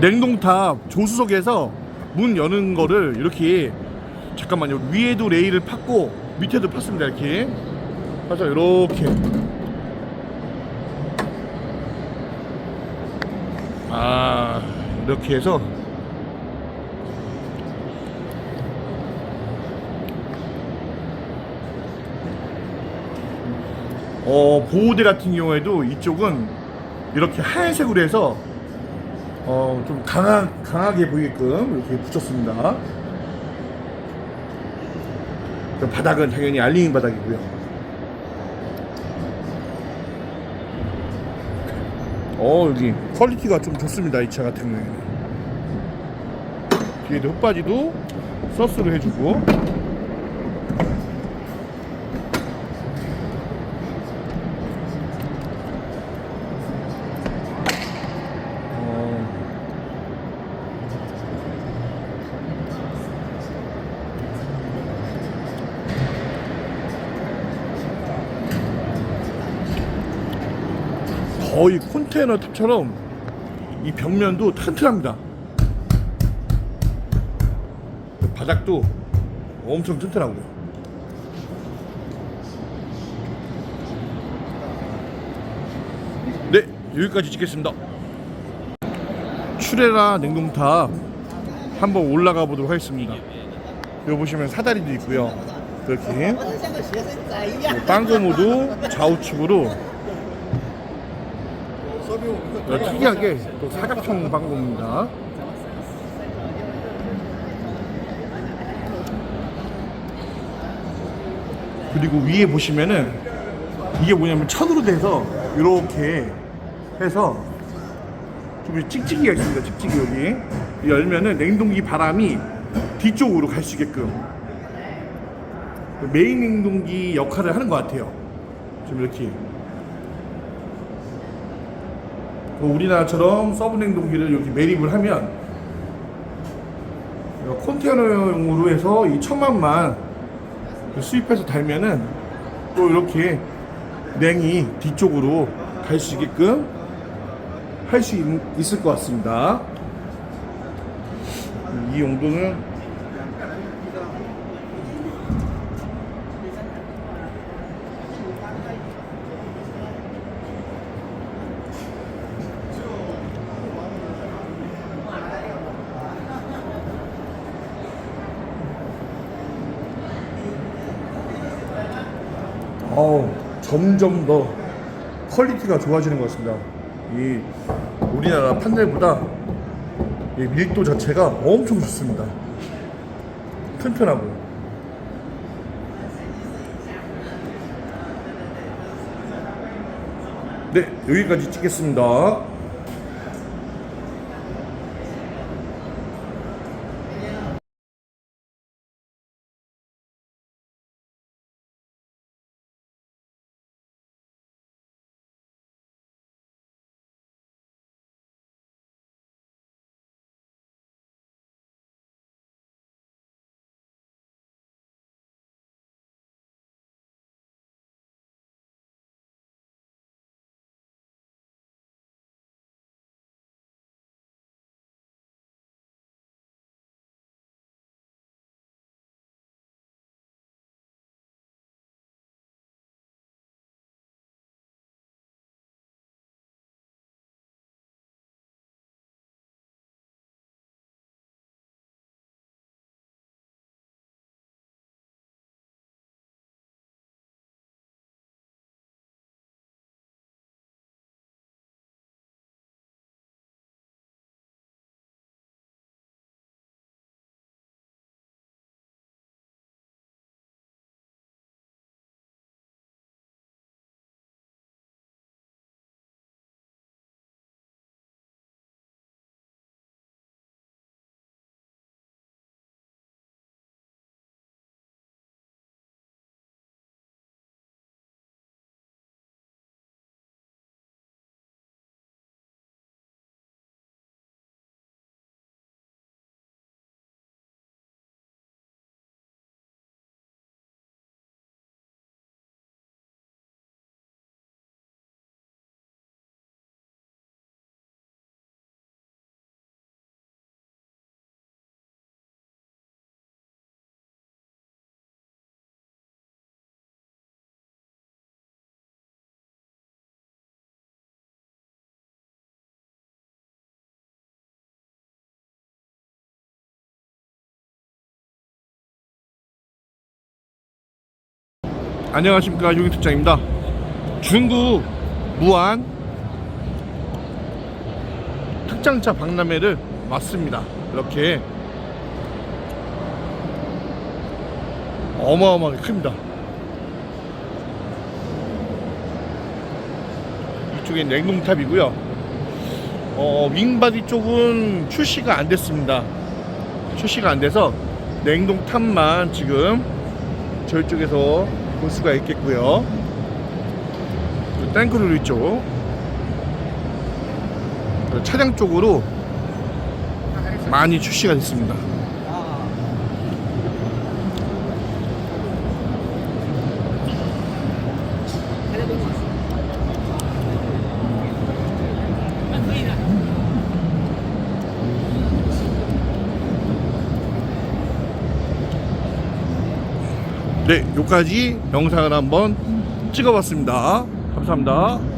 냉동탑 조수석에서 문 여는 거를 이렇게 잠깐만요. 위에도 레일을 팠고 밑에도 팠습니다 이렇게. 그래서 이렇게. 아 이렇게 해서. 어, 보호대 같은 경우에도 이쪽은 이렇게 하얀색으로 해서 어, 좀 강하, 강하게 보이게끔 이렇게 붙였습니다. 그 바닥은 당연히 알링 바닥이고요. 어, 여기 퀄리티가 좀 좋습니다. 이 차 같은 경우에는. 뒤에도 흙바지도 서스로 해주고 거의 콘테이너탑처럼 이 벽면도 튼튼합니다. 바닥도 엄청 튼튼하고요. 네, 여기까지 찍겠습니다. 추레라 냉동탑 한번 올라가 보도록 하겠습니다. 여기 보시면 사다리도 있고요. 이렇게 뭐 빵고무도 좌우측으로 특이하게 또 사각형 빵고무입니다. 그리고 위에 보시면은 이게 뭐냐면 천으로 돼서 이렇게 해서 좀 찍찍이가 있습니다. 찍찍이 여기 열면은 냉동기 바람이 뒤쪽으로 갈 수 있게끔 메인 냉동기 역할을 하는 것 같아요. 좀 이렇게 뭐 우리나라처럼 서브 냉동기를 여기 매립을 하면 컨테이너용으로 해서 이 천막만 수입해서 달면은 또 이렇게 냉이 뒤쪽으로 갈 수 있게끔 할 수 있을 것 같습니다. 이 용도는 어우, 점점 더 퀄리티가 좋아지는 것 같습니다. 이 우리나라 판넬보다 이 밀도 자체가 엄청 좋습니다. 튼튼하고. 네, 여기까지 찍겠습니다. 안녕하십니까 유기특장입니다. 중국 무안 특장차 박람회를 왔습니다. 이렇게 어마어마하게 큽니다. 이쪽엔 냉동탑이고요. 어, 윙바디 쪽은 출시가 안 됐습니다. 출시가 안 돼서 냉동탑만 지금 저쪽에서 볼 수가 있겠고요. 있죠. 그리고 차량 쪽으로 많이 출시가 됐습니다. 네, 여기까지 영상을 한번 찍어봤습니다. 감사합니다.